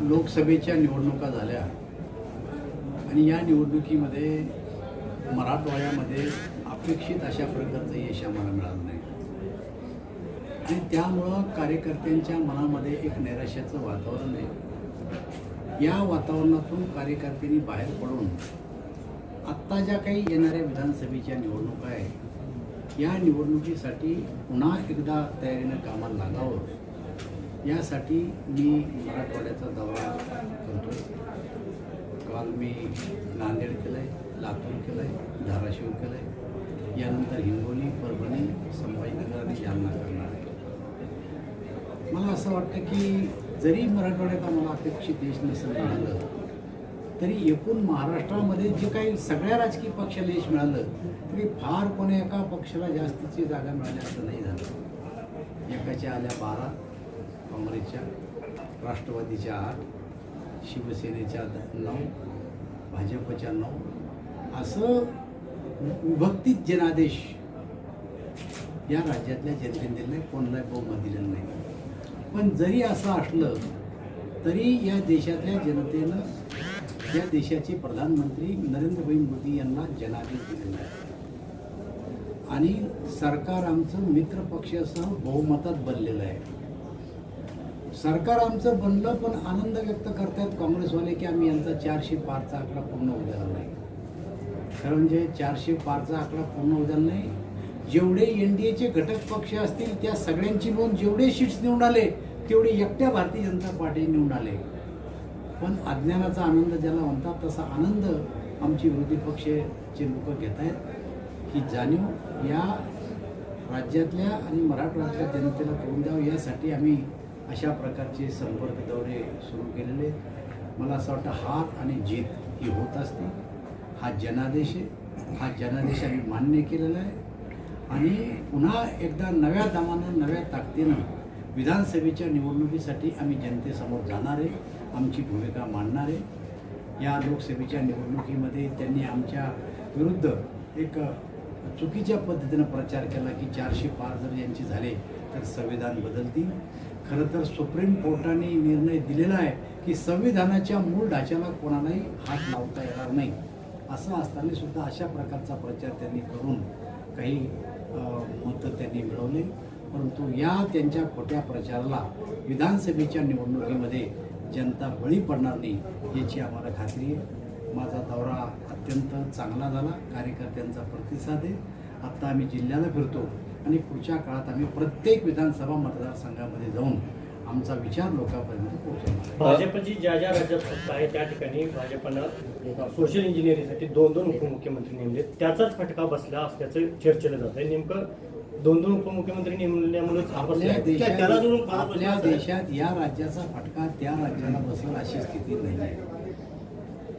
लोकसभेच्या निवडणुका झाल्या आणि या निवडणुकीमध्ये मराठवाड्यामध्ये अपेक्षित अशा प्रकारचं यश आम्हाला मिळालं नाही. आणि त्यामुळं कार्यकर्त्यांच्या मनामध्ये एक नैराश्याचं वातावरण आहे. या वातावरणातून कार्यकर्त्यांनी बाहेर पडून आत्ता ज्या काही येणाऱ्या विधानसभेच्या निवडणुका आहे या निवडणुकीसाठी पुन्हा एकदा तयारीनं कामाला लागावं. यासाठी मी मराठवाड्याचा दौरा करतो काल मी नांदेड केलं आहे लातूर केलं आहे धाराशिव केलं आहे यानंतर हिंगोली परभणी संभाजीनगर आणि जालना करणार आहे. मला असं वाटतं की जरी मराठवाड्यात आम्हाला अपेक्षित यश नसेल मिळालं तरी एकूण महाराष्ट्रामध्ये जे काही सगळ्या राजकीय पक्षाला यश मिळालं तरी फार कोणी एका पक्षाला जास्तीची जागा मिळाल्या असं नाही झालं. एकाच्या आल्या बारा काँग्रेसच्या राष्ट्रवादीच्या आठ शिवसेनेच्या नऊ भाजपच्या नऊ. असं विभक्तीत जनादेश या राज्यातल्या जनतेने दिलं नाही कोणाला बहुमत दिलेलं नाही. पण जरी असं असलं तरी या देशातल्या जनतेनं या देशाचे प्रधानमंत्री नरेंद्रभाई मोदी यांना जनादेश दिलेला आहे. आणि सरकार आमचं मित्रपक्षासह बहुमतात बनलेलं आहे. सरकार आमचं बनलं पण आनंद व्यक्त करतायत काँग्रेसवाले की आम्ही यांचा चारशे पारचा आकडा पूर्ण उद्याला नाही. खरं म्हणजे चारशे पारचा आकडा पूर्ण उद्याला नाही. जेवढे एन डी एचे घटक पक्ष असतील त्या सगळ्यांची नोंद जेवढे सीट्स निवडून आले तेवढे एकट्या भारतीय जनता पार्टी निवडून आले. पण अज्ञानाचा आनंद ज्याला म्हणतात तसा आनंद आमची विरोधी पक्षाचे लोक घेत आहेत ही जाणीव या राज्यातल्या आणि मराठवाड्यातल्या जनतेला करून द्यावं यासाठी आम्ही अशा प्रकारचे संपर्क दौरे सुरू केलेले आहेत. मला असं वाटतं हार आणि जीत ही होत असते. हा जनादेश आहे. हा जनादेश आम्ही मान्य केलेला आहे. आणि पुन्हा एकदा नव्या दमानं नव्या ताकदीनं विधानसभेच्या निवडणुकीसाठी आम्ही जनतेसमोर जाणार आहे. आमची भूमिका मांडणार आहे. या लोकसभेच्या निवडणुकीमध्ये त्यांनी आमच्या विरुद्ध एक चुकीच्या पद्धतीनं प्रचार केला की चारशे पार जर यांचे झाले तर संविधान बदलतील. खरं तर सुप्रीम कोर्टाने निर्णय दिलेला आहे की संविधानाच्या मूळ ढाच्याला कोणालाही हात लावता येणार नाही. असं असताना सुद्धा अशा प्रकारचा प्रचार त्यांनी करून काही मतं त्यांनी मिळवले. परंतु या त्यांच्या खोट्या प्रचाराला विधानसभेच्या निवडणुकीमध्ये जनता बळी पडणार नाही याची आम्हाला खात्री आहे. माझा दौरा अत्यंत चांगला झाला. कार्यकर्त्यांचा प्रतिसाद आहे. आत्ता आम्ही जिल्ह्याला फिरतो. आणि पुढच्या काळात आम्ही प्रत्येक विधानसभा मतदारसंघामध्ये जाऊन आमचा विचार लोकांपर्यंत पोहोचवणार. भाजपची ज्या ज्या राज्यात सत्ता आहे त्या ठिकाणी भाजपनं सोशल इंजिनिअरिंगसाठी दोन दोन उपमुख्यमंत्री नेमले त्याचाच फटका बसला असल्याचं चर्चेलं जात आहे नेमकं दोन दोन उपमुख्यमंत्री नेमल्यामुळेच हा आपल्या. देशात आपल्या. देशात या राज्याचा फटका त्या राज्याला बसेल अशी स्थिती नाही आहे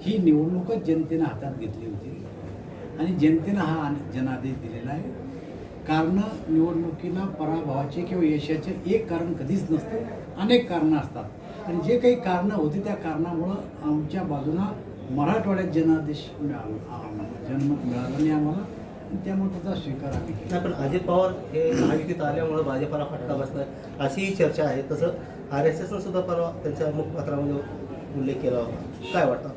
ही निवडणूकच जनतेनं हातात घेतली होती आणि जनतेनं हा जनादेश दिलेला आहे कारणं निवडणुकीला पराभवाचे किंवा यशाचे एक कारण कधीच नसतं अनेक कारणं असतात. आणि जे काही कारणं होती त्या कारणामुळं आमच्या बाजूनं मराठवाड्यात जनादेश मिळाला जनमत मिळालं नाही आम्हाला. त्यामुळे त्याचा स्वीकार आम्ही नाही पण अजित पवार हे महायुतीत आल्यामुळे भाजपाला फटका बसलाय अशीही चर्चा आहे. तसं आर एस एसनं सुद्धा परवा त्यांच्या मुखपत्रामध्ये उल्लेख केला होता. काय वाटतं?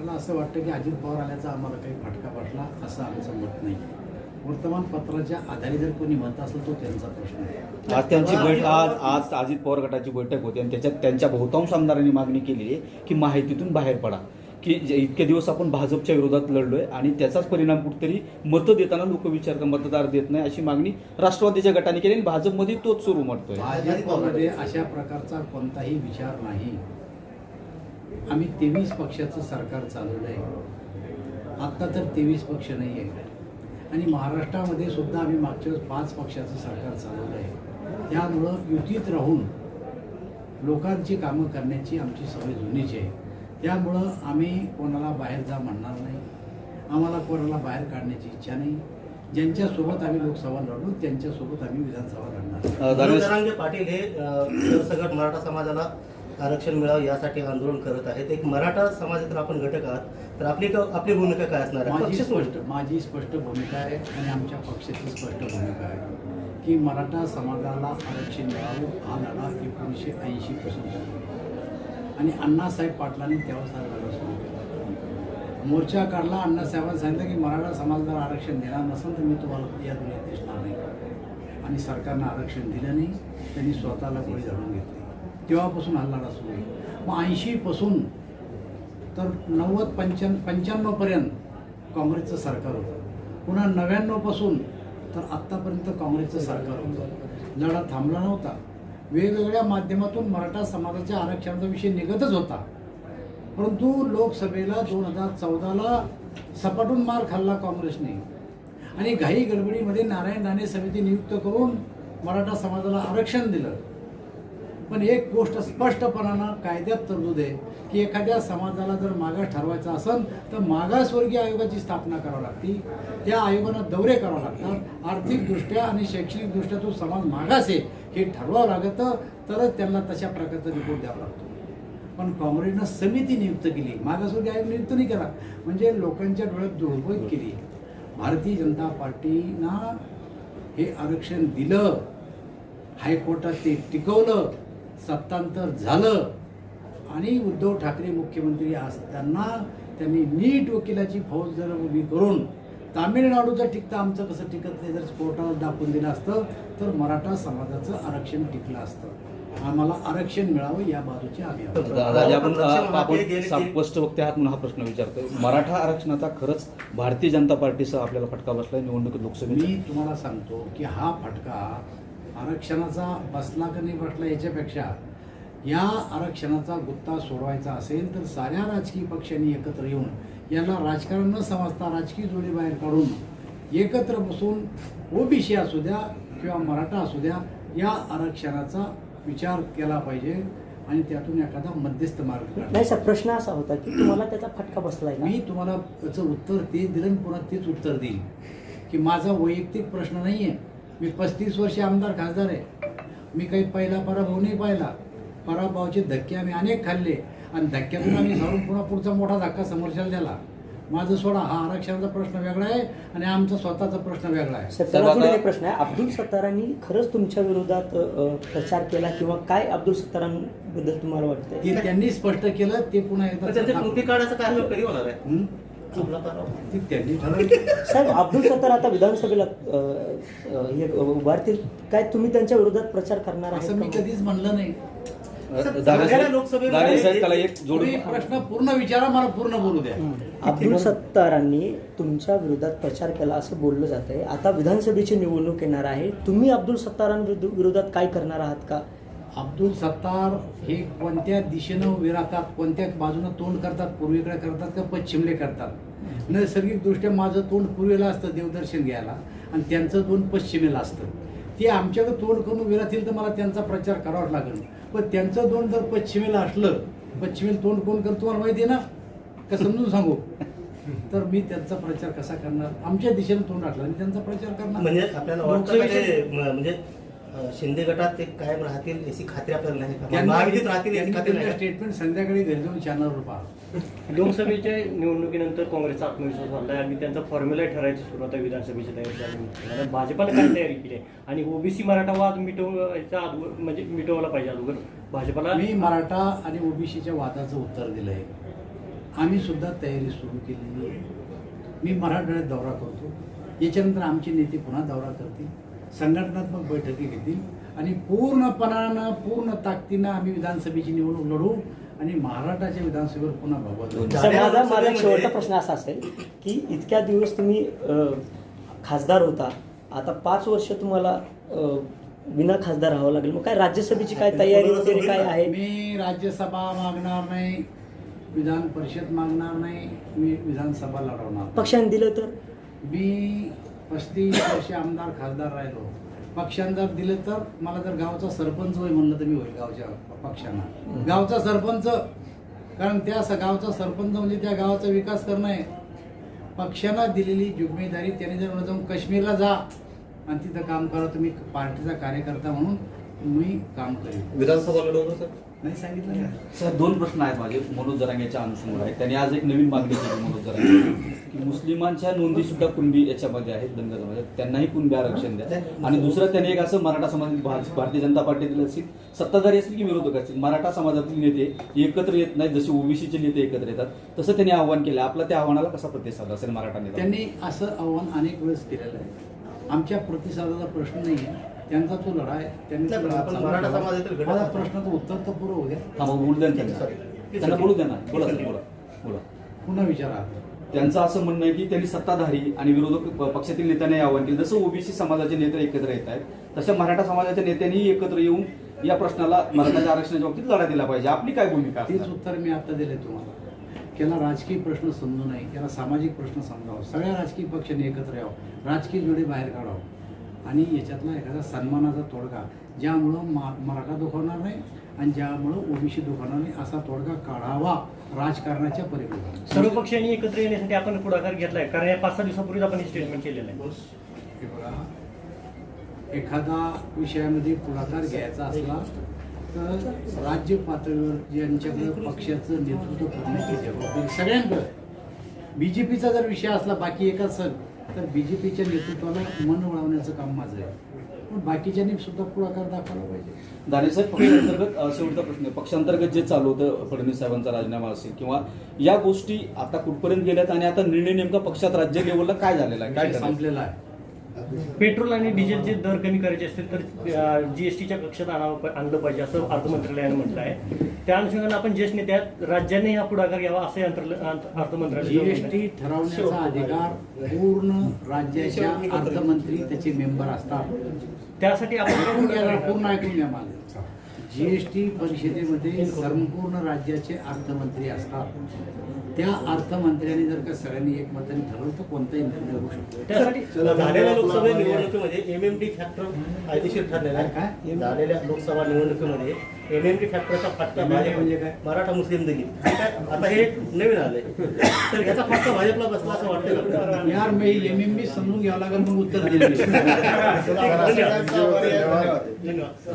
मला असं वाटतं की अजित पवार आल्याचा आम्हाला काही फटका बसला असं आमचं मत नाही वर्तमानपत्राच्या आधारे जर कोणी म्हणत असेल तो त्यांचा प्रश्न आहे. आज त्यांची बैठक आज आज अजित पवार गटाची बैठक होती आणि त्याच्यात त्यांच्या बहुतांश आमदारांनी मागणी केली आहे की माहितीतून बाहेर पडा. की इतके दिवस आपण भाजपच्या विरोधात लढलोय आणि त्याचाच परिणाम कुठेतरी मतं देताना लोक विचारतात मतदार देत नाही अशी मागणी राष्ट्रवादीच्या गटाने केली आणि भाजपमध्ये तोच सुरू म्हणतोय. भाजपमध्ये अशा प्रकारचा कोणताही विचार नाही. आम्ही तेवीस पक्षाचं सरकार चालवलं आहे आत्ता तर तेवीस पक्ष नाही आहे आणि महाराष्ट्रामध्ये सुद्धा आम्ही मागच्या वेळेस पाच पक्षाचं सरकार चालवलं आहे त्यामुळं युतीत राहून लोकांची कामं करण्याची आमची सवय जुनीच आहे त्यामुळं आम्ही कोणाला बाहेर जा म्हणणार नाही आम्हाला कोणाला बाहेर काढण्याची इच्छा नाही ज्यांच्यासोबत आम्ही लोकसभा लढलो त्यांच्यासोबत आम्ही विधानसभा लढणार पाटील हे मराठा समाजाला आरक्षण मिळावं यासाठी आंदोलन करत आहेत. एक मराठा समाजातील आपण घटक आहात तर आपली क- आपली भूमिका काय असणार आहे? माझी. स्पष्ट माझी स्पष्ट भूमिका आहे आणि आमच्या पक्षाची स्पष्ट भूमिका आहे की मराठा समाजाला आरक्षण मिळावं हा लढा एकोणीसशे ऐंशी पासून सुरू आहे. आणि अण्णासाहेब पाटलांनी त्यावेळेस हा लढा सुरू केला. मोर्चा काढला अण्णासाहेबांनी सांगितलं की मराठा समाज जर आरक्षण देणार नसेल तर मी तुम्हाला या दुनियेत दिसणार नाही. आणि सरकारनं आरक्षण दिलं नाही त्यांनी स्वतःला गोळी झाडून घेतली. तेव्हापासून हा लढा सुरू आहे. मग ऐंशीपासून तर नव्वद पंच्याण् पंच्याण्णवपर्यंत काँग्रेसचं सरकार होतं. पुन्हा नव्याण्णवपासून तर आत्तापर्यंत काँग्रेसचं सरकार होतं. लढा थांबला नव्हता. वेगवेगळ्या माध्यमातून मराठा समाजाच्या आरक्षणाचा विषय निघतच होता. परंतु लोकसभेला दोन हजार चौदाला सपाटून मार खाल्ला काँग्रेसने. आणि घाई गडबडीमध्ये नारायण राणे समिती नियुक्त करून मराठा समाजाला आरक्षण दिलं. पण एक गोष्ट स्पष्टपणानं कायद्यात तरतूद आहे की एखाद्या समाजाला जर मागास ठरवायचं असेल तर मागासवर्गीय आयोगाची स्थापना करावी लागती. त्या आयोगांना दौरे करावे लागतात. आर्थिकदृष्ट्या आणि शैक्षणिकदृष्ट्या तो समाज मागास आहे हे ठरवावं लागतं तरच त्यांना तशा प्रकारचा रिपोर्ट द्यावा लागतो. पण काँग्रेसनं समिती नियुक्त केली. मागासवर्गीय आयोग नियुक्त नाही केला. म्हणजे लोकांच्या डोळ्यात धुळबुळीत केली. भारतीय जनता पार्टीनं हे आरक्षण दिलं. हायकोर्टात ते टिकवलं. सत्तांतर झालं. आणि उद्धव ठाकरे मुख्यमंत्री असताना त्यांनी नीट वकिलाची फौज जर उभी करून तामिळनाडूचं टिकतं आमचं कसं टिकत नाही जर कोर्टाला दाखवून दिलं असतं तर मराठा समाजाचं आरक्षण टिकलं असतं. आम्हाला आरक्षण मिळावं या बाजूचे आम्ही स्पष्ट वक्ते आहात म्हणून हा प्रश्न विचारतोय. मराठा आरक्षणाचा खरंच भारतीय जनता पार्टीसह आपल्याला फटका बसलाय निवडणुकीत लोकसभेत मी तुम्हाला सांगतो की हा फटका आरक्षणाचा बसला का नाही बसला याच्यापेक्षा या आरक्षणाचा गुत्ता सोडवायचा असेल तर साऱ्या राजकीय पक्षांनी एकत्र येऊन याला राजकारण न समजता राजकीय जोडी बाहेर काढून एकत्र बसून ओबीसी असू द्या किंवा मराठा असू द्या या आरक्षणाचा विचार केला पाहिजे आणि त्यातून एखादा मध्यस्थ मार्ग नाही सर प्रश्न असा होता की तुम्हाला त्याचा फटका बसलाय मी तुम्हाला त्याचं उत्तर ते दिलं पुन्हा तेच उत्तर देईन की माझा वैयक्तिक प्रश्न नाही आहे मी पस्तीस वर्षे आमदार खासदार आहे. मी काही पहिला पराभव नाही पाहिला. पराभवाचे धक्के आम्ही अनेक खाल्ले आणि धक्क्यातून आम्ही सारून पुन्हा पुढचा मोठा धक्का समोरच्याला दिला. माझं सोडा हा आरक्षणाचा प्रश्न वेगळा आहे आणि आमचा स्वतःचा प्रश्न वेगळा आहे. प्रश्न आहे. अब्दुल सत्तारांनी खरंच तुमच्या विरोधात प्रचार केला किंवा काय अब्दुल सत्तारांबद्दल तुम्हाला वाटतंय? ते त्यांनी स्पष्ट केलं ते पुन्हा पण हं? साहेब अब्दुल सत्तार आता विधानसभेला हे उभारतील. काय तुम्ही त्यांच्या विरोधात प्रचार करणार असं मी? कधीच म्हणलं नाही. प्रश्न पूर्ण विचारा मला पूर्ण बोलू द्या. अब्दुल सत्तारांनी तुमच्या विरोधात प्रचार केला असं बोललं जात आहे आता विधानसभेची निवडणूक येणार आहे. तुम्ही अब्दुल सत्तारांविरुद्ध विरोधात काय करणार आहात का? अब्दुल सत्तार हे कोणत्या दिशेनं उभे राहतात कोणत्या बाजूनं तोंड करतात पूर्वेकडे करतात का पश्चिमले करतात? नैसर्गिकदृष्ट्या माझं तोंड पूर्वेला असतं देवदर्शन घ्यायला आणि त्यांचं तोंड पश्चिमेला असतं. ते आमच्याकडे तोंड करून उभे राहतील तर मला त्यांचा प्रचार करावाच लागेल. पण त्यांचं तोंड जर पश्चिमेला असलं पश्चिमेला तोंड कोण करतो तुम्हाला माहिती आहे ना? का समजून सांगू? तर मी त्यांचा प्रचार कसा करणार? आमच्या दिशेनं तोंड असलं आणि त्यांचा प्रचार करणार. म्हणजे आपल्याला म- म्हणजे शिंदे गटात ते कायम राहतील याची खात्री आपल्याला नाही. महायुतीत राहतील याची खात्री नाही? स्टेटमेंट संध्याकाळी घरी जाऊन चॅनलवर पहा लोकसभेच्या निवडणुकीनंतर काँग्रेसचा आत्मविश्वास वाढला आणि त्यांचा फॉर्म्युला ठरायची सुरुवात आहे विधानसभेची तयारी झाली आता भाजपानं काय तयारी केली आहे? आणि ओबीसी मराठा वाद मिटवायचा अगोदर म्हणजे मिटवला पाहिजे अगोदर. भाजपाला मी मराठा आणि ओबीसीच्या वादाचं उत्तर दिलं आहे आम्ही सुद्धा तयारी सुरू केलेली आहे. मी मराठवाड्यात दौरा करतो. याच्यानंतर आमचे नेते पुन्हा दौरा करतील. संघटनात्मक बैठकी घेतील आणि पूर्णपणानं पूर्ण ताकदीनं आम्ही विधानसभेची निवडणूक लढू आणि महाराष्ट्राच्या विधानसभेवर पुन्हा भगवत माझा शेवटचा प्रश्न असा असेल की इतक्या दिवस तुम्ही खासदार होता आता पाच वर्ष तुम्हाला विना खासदार राहावं लागेल. मग काय राज्यसभेची काय तयारी वगैरे काय आहे? मी राज्यसभा मागणार नाही विधान परिषद मागणार नाही मी विधानसभा लढवणार. पक्षाने दिलं तर? मी पस्तीस वर्ष आमदार खासदार राहिलो. पक्षानं जर दिलं तर मला जर गावचा सरपंच होय म्हणलं तर मी होईल गावच्या पक्षांना. गावचा सरपंच कारण त्या स- गावचा सरपंच म्हणजे त्या गावाचा विकास करणं आहे. पक्षानं दिलेली जिम्मेदारी त्याने जर जाऊन काश्मीरला जा आणि तिथं काम करा तुम्ही पार्टीचा कार्यकर्ता म्हणून मी काम करेन विधानसभा लढवतो सर नाही सांगितलं सर दोन प्रश्न आहेत माझे मनोज जरांगेच्या अनुषंगावर आहेत. त्यांनी आज एक नवीन मागणी केली मनोज जरांगे की मुस्लिमांच्या नोंदी सुद्धा कुणबी याच्यामध्ये आहेत समाजात त्यांनाही कुणबी आरक्षण द्या. आणि दुसरं त्यांनी एक असं मराठा समाजातील भाज- भारतीय जनता पार्टीतील असतील सत्ताधारी असतील की विरोधक असतील मराठा समाजातील नेते एकत्र येत नाहीत. जसे ओबीसीचे नेते एकत्र येतात तसं त्यांनी आव्हान केलं. आपला त्या आव्हानाला कसा प्रतिसाद असेल मराठा नेता त्यांनी असं आव्हान अनेक वेळेस केलेलं आहे. आमच्या प्रतिसादाचा प्रश्न नाही आहे. त्यांचा तो लढा आहे त्यांनी तो लढा मराठा ठेवा. समाजातील घटक माझा आहोत. प्रश्नाचं उत्तर तर पुरं होऊ द्या हा मग बोलू द्या ना त्यांना. त्यांना बोलू द्या ना. बोला सर बोला बोला. पुन्हा विचारा. त्यांचं असं म्हणणं आहे की त्यांनी सत्ताधारी आणि विरोधक प- पक्षातील नेत्यांनी आवाहन केलं. जसं ओबीसी समाजाचे नेते एकत्र येत आहेत तशा मराठा समाजाच्या नेत्यांनी एकत्र येऊन या प्रश्नाला मराठाच्या आरक्षणाच्या बाबतीत लढा दिला पाहिजे. आपली काय भूमिका तेच? उत्तर मी आता दिले तुम्हाला. याला राजकीय प्रश्न समजू नये याला सामाजिक प्रश्न समजावं. सगळ्या राजकीय पक्षांनी एकत्र यावं. राजकीय जोडे बाहेर काढावं. आणि याच्यातला एखादा सन्मानाचा तोडगा ज्यामुळं मा मराठा दुखवणार नाही आणि ज्यामुळं ओबीसी दुखवणार नाही असा तोडगा काढावा राजकारणाच्या परिणाम सर्व पक्षांनी एकत्र येण्यासाठी आपण पुढाकार घेतलाय कारण या पाच सहा दिवसापूर्वीच आपण हे स्टेटमेंट केलेलं आहे. हे बघा. एखादा विषयामध्ये पुढाकार घ्यायचा असला तर राज्य पातळीवर ज्यांच्याकडे पक्षाचं नेतृत्व करण्याची जबाबदारी सगळ्यांकडे. बी जे पीचा जर विषय असला बाकी एकाच सण. तर बी जे पीच्या नेतृत्वाला मन वळवण्याचं काम माझं आहे. पण बाकीच्यांनी सुद्धा पुढाकार दाखवला पाहिजे. दानवेसाहेब पक्षांतर्गत अ, शेवटचा प्रश्न आहे. पक्षांतर्गत जे चालू होतं फडणवीस साहेबांचा राजीनामा असेल किंवा या गोष्टी आता कुठपर्यंत गेल्यात आणि आता निर्णय नेमका पक्षात राज्य लेवलला काय झालेला आहे? काय विषय? संपलेला आहे. पेट्रोल आणि डिझेलचे दर कमी करायचे असतील तर जीएसटीच्या कक्षात आणावं आणलं पाहिजे असं अर्थ मंत्रालयानं म्हटलं आहे. त्या अनुषंगाने आपण ज्येष्ठ नेते आहेत राज्यांनी हा पुढाकार घ्यावा असं अर्थ मंत्रालय जीएसटी ठरवण्याचा अधिकार पूर्ण राज्याच्या अर्थमंत्री त्याचे मेंबर असतात. त्यासाठी आपण ऐकून घ्या, पूर्ण ऐकून घ्या जीएसटी परिषदेमध्ये संपूर्ण राज्याचे अर्थमंत्री असतात. त्या अर्थमंत्र्यांनी जर का सगळ्यांनी एकमताने ठरवलं तर कोणताही निर्णय होऊ शकतो. त्यासाठी झालेल्या लोकसभा निवडणुकीमध्ये एमएमटी फॅक्टर कायदेशीर ठरलेला आहे. काय? झालेल्या लोकसभा निवडणुकीमध्ये एमएमटी फॅक्टरचा फटका भाजप म्हणजे काय? मराठा मुस्लिम दलित हे काय? आता हे नवीन आलंय. तर याचा फटका भाजपला बसला असं वाटतं का? यार मी एम एम बी समजून घ्यावं लागेल मग उत्तर दिले धन्यवाद.